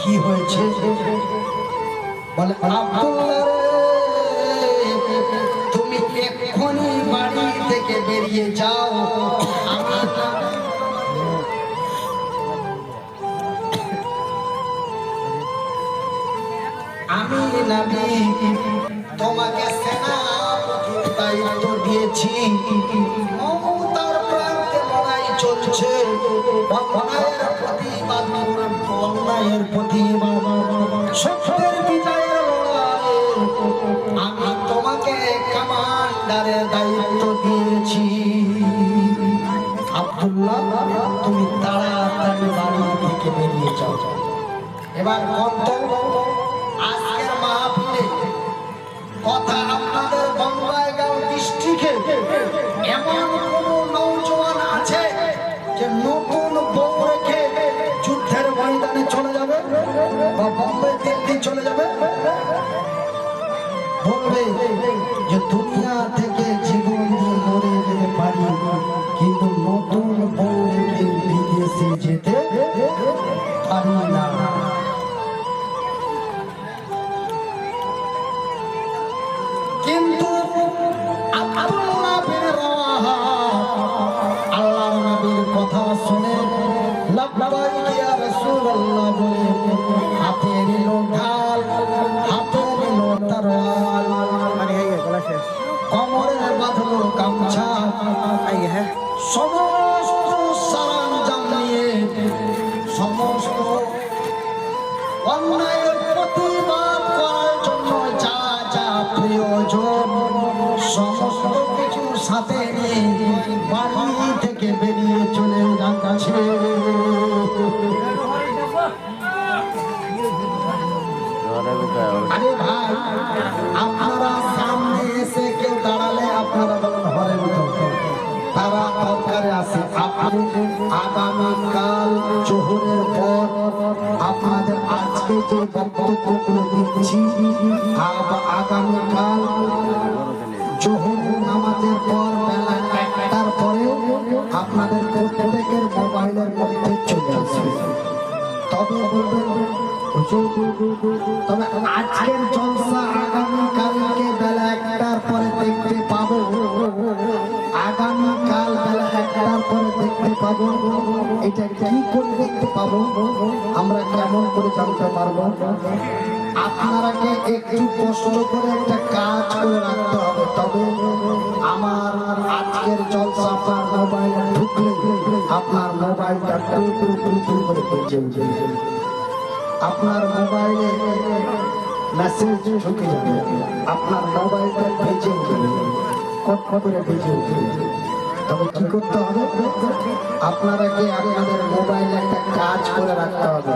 কি হয়েছে? বলে আব্দুল্লাহ তুমি এক্ষুনি বাড়ি থেকে বেরিয়ে যাও। আমি তোমাকে সেনাপতির দায়িত্ব দিয়েছি। মমতার চলছে। অন্যায়ের প্রতিবাদ অন্যায়ের প্রতিবাদ। সত্যের আমি তোমাকে কমান্ডারের দায়িত্ব দিয়েছি। আব্দুল্লাহ, তুমি তাড়াতাড়ি বাড়ি থেকে বেরিয়ে যাও। এবার গন্তব্য কথা আপনাদের বঙ্গাইগাঁও ডিস্ট্রিক্টে এমন কোন নৌজওয়ান আছে যে নতুন আব্দুল্লাহ বিন ভাই, আপনারা সামনে এসে দাঁড়ালে আপনারা বলেন হরে তারা দরকারে আছে। আপনি আগামীকাল জোহরের পর আপনাদের আজকে যে বক্তব্যগুলো আগামীকাল জোহর নামাজের পরে আপনাদের প্রত্যেকের মোবাইলের মধ্যে চলে আসবে। তবে বলবেন তবে আজকের জলসা আগামী কালকে বেলা একটার পরে দেখতে পাবো। আগামী কাল বেলা একটার পরে দেখতে পাবো। এটা কি করে দেখতে পাবো? আমরা কেমন করে জানতে পারব? আপনারাকে একটু কষ্ট করে একটা কাজ করে রাখতে হবে। তবে আমার আজকের জলসা আপনার মোবাইলটা টু টু টু টু করে উঠবে আপনার মোবাইলে মেসেজ ঢুকে যাবে। আপনার মোবাইলটা বেজে উঠবে কট করে বেজে উঠবে তবে কি করতে হবে? আপনারাকে আপনাদের মোবাইলে একটা কাজ করে রাখতে হবে।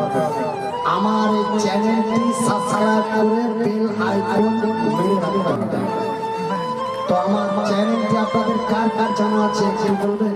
আমার এই চ্যানেলটি সাবস্ক্রাইব করে বেল আইকন মেরে রাখতে হবে। তো আমার চ্যানেলটি আপনাদের কার কার জানা আছে একটু বলবেন?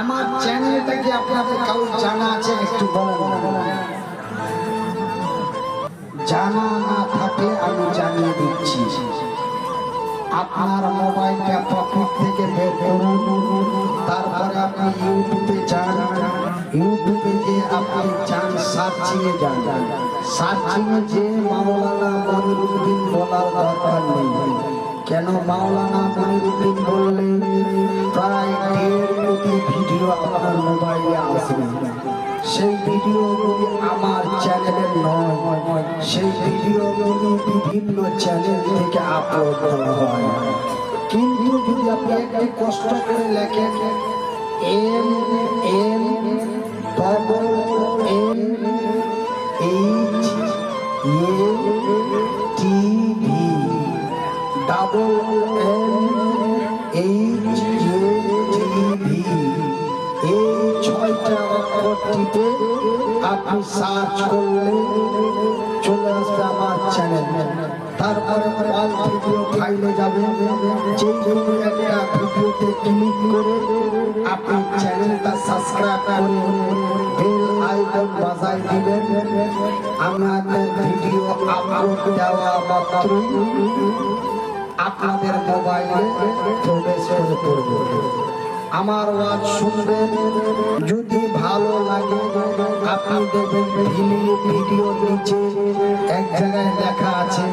আমার চ্যানেলটা কি আপনাদের কারোর জানা আছে? একটু বলেন। জানা থাকলে আমি জানিয়ে দিচ্ছি। আপনার মোবাইলটা পকেট থেকে বের করুন। তারপরে আপনি ইউটিউবে যান। ইউটিউবে যে আপনি যান সার্চিংয়ে যান। সার্চিংয়ে যে মাওলানা মনিরুদ্দিন বলার দরকার নেই। কেন মাওলানা মনিরুদ্দিন বললে প্রায় দেড় কোটি ভিডিও আপনার মোবাইলে আসবে। সেই ভিডিওগুলি আমার চ্যানেলের নয়। সেই ভিডিওগুলি বিভিন্ন চ্যানেল থেকে আপলোড করা হয়। কিন্তু যদি আপনি একটি কষ্ট করে লেখেন, M M double M, H A double N H টিপে আপনি সার্চ করলে চলে আসবে আমার চ্যানেল। তারপরে অল ভিডিও ফাইলে যাবে। যে কোনো একটা ভিডিওতে ক্লিক করে আপনি চ্যানেলটা সাবস্ক্রাইব করে বেল আইকন বাজাই দিবেন। আমাদের ভিডিও আপলোড দেওয়া মাত্রই আপনাদের মোবাইলে প্রবেশ করে পড়বে। আমার ওয়াজ শুনবেন। যদি ভালো লাগে, আপনি দেখবেন ভিডিও ভিডিওর নিচে। এক জায়গায় লেখা আছে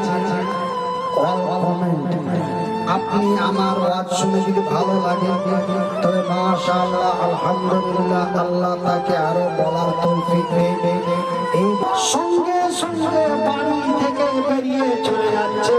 আপনি আমার ওয়াজ শুনে যদি ভালো লাগে, তবে মাশাআল্লাহ, আলহামদুলিল্লাহ, আল্লাহ তাকে আরও বলার তৌফিক দেবে এই সঙ্গে সঙ্গে বাড়ি থেকে বেরিয়ে চলে যাচ্ছে।